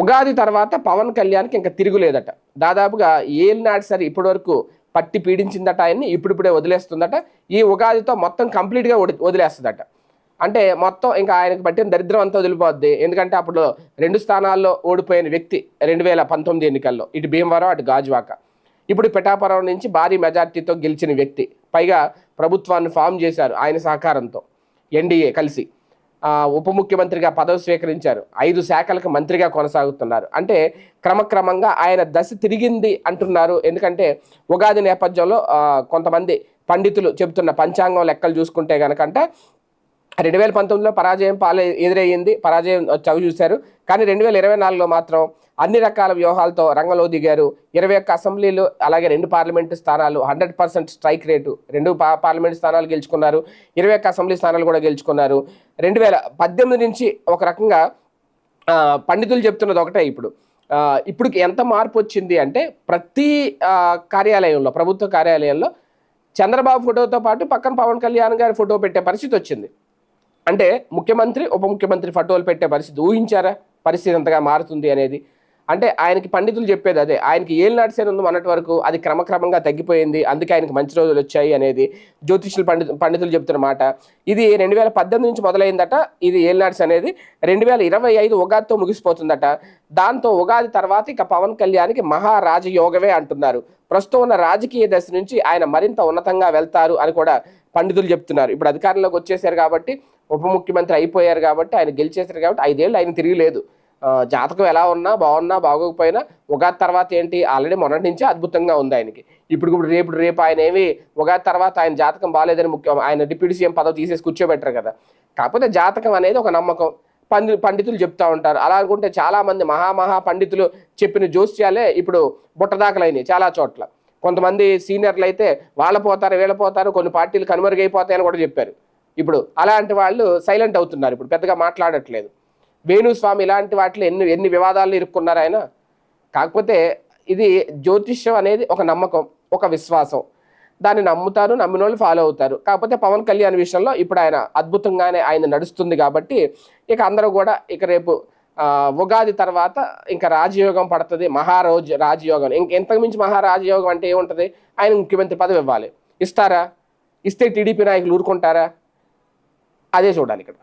ఉగాది తర్వాత పవన్ కళ్యాణ్కి ఇంకా తిరుగులేదట. దాదాపుగా ఏలినాటి సరే ఇప్పటివరకు పట్టి పీడించిందట ఆయన్ని ఇప్పుడిప్పుడే వదిలేస్తుందట. ఈ ఉగాదితో మొత్తం కంప్లీట్గా వదిలేస్తుందట. అంటే మొత్తం ఇంకా ఆయనకు పట్టిన దరిద్రం అంతా వదిలిపోద్ది. ఎందుకంటే అప్పుడు రెండు స్థానాల్లో ఓడిపోయిన వ్యక్తి రెండు వేల పంతొమ్మిది ఎన్నికల్లో ఇటు భీమవరం అటు గాజువాక. ఇప్పుడు పిఠాపురం నుంచి భారీ మెజార్టీతో గెలిచిన వ్యక్తి. పైగా ప్రభుత్వాన్ని ఫామ్ చేశారు ఆయన సహకారంతో. ఎన్డీఏ కలిసి. ఉప ముఖ్యమంత్రిగా పదవి స్వీకరించారు. ఐదు శాఖలకు మంత్రిగా కొనసాగుతున్నారు. అంటే క్రమక్రమంగా ఆయన దశ తిరిగింది అంటున్నారు. ఎందుకంటే ఉగాది నేపథ్యంలో కొంతమంది పండితులు చెబుతున్న పంచాంగం లెక్కలు చూసుకుంటే కనుకంట రెండు వేల పంతొమ్మిదిలో పరాజయం పాలే ఎదురయ్యింది. పరాజయం చవి చూశారు కానీ రెండు వేల ఇరవై నాలుగులో మాత్రం అన్ని రకాల వ్యూహాలతో రంగంలో దిగారు. ఇరవై ఒక్క అసెంబ్లీలు అలాగే రెండు పార్లమెంటు స్థానాలు హండ్రెడ్ పర్సెంట్ స్ట్రైక్ రేటు రెండు పా పార్లమెంట్ స్థానాలు గెలుచుకున్నారు. ఇరవై ఒక్క అసెంబ్లీ స్థానాలు కూడా గెలుచుకున్నారు. రెండు వేల పద్దెనిమిది నుంచి ఒక రకంగా పండితులు చెప్తున్నది ఒకటే ఇప్పుడు. ఇప్పుడు ఎంత మార్పు వచ్చింది అంటే ప్రతి కార్యాలయంలో ప్రభుత్వ కార్యాలయంలో చంద్రబాబు ఫోటోతో పాటు పక్కన పవన్ కళ్యాణ్ గారి ఫోటో పెట్టే పరిస్థితి వచ్చింది. అంటే ముఖ్యమంత్రి ఉప ముఖ్యమంత్రి ఫోటోలు పెట్టే పరిస్థితి ఊహించారా? పరిస్థితి ఎంతగా మారుతుంది అనేది. అంటే ఆయనకి పండితులు చెప్పేది అదే. ఆయనకి ఏలినాటి సేన ఉంది మొన్నటి వరకు అది క్రమక్రమంగా తగ్గిపోయింది. అందుకే ఆయనకి మంచి రోజులు వచ్చాయి అనేది జ్యోతిష్యులు పండితు పండితులు చెప్తున్న మాట. ఇది రెండు వేల పద్దెనిమిది నుంచి మొదలైందట. ఇది ఏలినాడ్స్ అనేది రెండు వేల ఇరవై ఐదు ఉగాదితో ముగిసిపోతుందట. దాంతో ఉగాది తర్వాత ఇక పవన్ కళ్యాణ్కి మహారాజయోగమే అంటున్నారు. ప్రస్తుతం ఉన్న రాజకీయ దశ నుంచి ఆయన మరింత ఉన్నతంగా వెళ్తారు అని కూడా పండితులు చెప్తున్నారు. ఇప్పుడు అధికారంలోకి వచ్చేసారు కాబట్టి ఉప ముఖ్యమంత్రి అయిపోయారు కాబట్టి ఆయన గెలిచేశారు కాబట్టి ఐదేళ్ళు ఆయన తిరిగి లేదు. జాతకం ఎలా ఉన్నా బాగున్నా బాగోకపోయినా ఉగాది తర్వాత ఏంటి? ఆల్రెడీ మొన్నటి నుంచే అద్భుతంగా ఉంది ఆయనకి. ఇప్పుడు ఇప్పుడు రేపు రేపు ఆయన ఏమి ఉగాది తర్వాత ఆయన జాతకం బాగాలేదని ముఖ్యం ఆయన డిప్యూటీ సీఎం పదవి తీసేసి కూర్చోబెట్టరు కదా. కాకపోతే జాతకం అనేది ఒక నమ్మకం. పండి పండితులు చెప్తా ఉంటారు. అలా అనుకుంటే చాలామంది మహామహా పండితులు చెప్పిన జోస్యాలే ఇప్పుడు బుట్టదాకలైనవి చాలా చోట్ల. కొంతమంది సీనియర్లు అయితే వాళ్ళ పోతారు వీళ్ళ పోతారు కొన్ని పార్టీలు కనుమరుగైపోతాయని కూడా చెప్పారు. ఇప్పుడు అలాంటి వాళ్ళు సైలెంట్ అవుతున్నారు. ఇప్పుడు పెద్దగా మాట్లాడట్లేదు. వేణుస్వామి ఇలాంటి వాటిలో ఎన్ని ఎన్ని వివాదాలు ఇరుక్కున్నారు ఆయన? కాకపోతే ఇది జ్యోతిష్యం అనేది ఒక నమ్మకం ఒక విశ్వాసం. దాన్ని నమ్ముతారు నమ్మిన వాళ్ళు ఫాలో అవుతారు. కాకపోతే పవన్ కళ్యాణ్ విషయంలో ఇప్పుడు ఆయన అద్భుతంగానే ఆయన నడుస్తుంది కాబట్టి ఇక అందరూ కూడా ఇక రేపు ఉగాది తర్వాత ఇంకా రాజయోగం పడుతుంది మహారాజు రాజయోగం. ఇంక ఎంతకు మించి మహారాజయోగం అంటే ఏముంటుంది? ఆయన ముఖ్యమంత్రి పదవి ఇవ్వాలి. ఇస్తారా? ఇస్తే టీడీపీ నాయకులు ఊరుకుంటారా? అదే చూడాలి ఇక్కడ.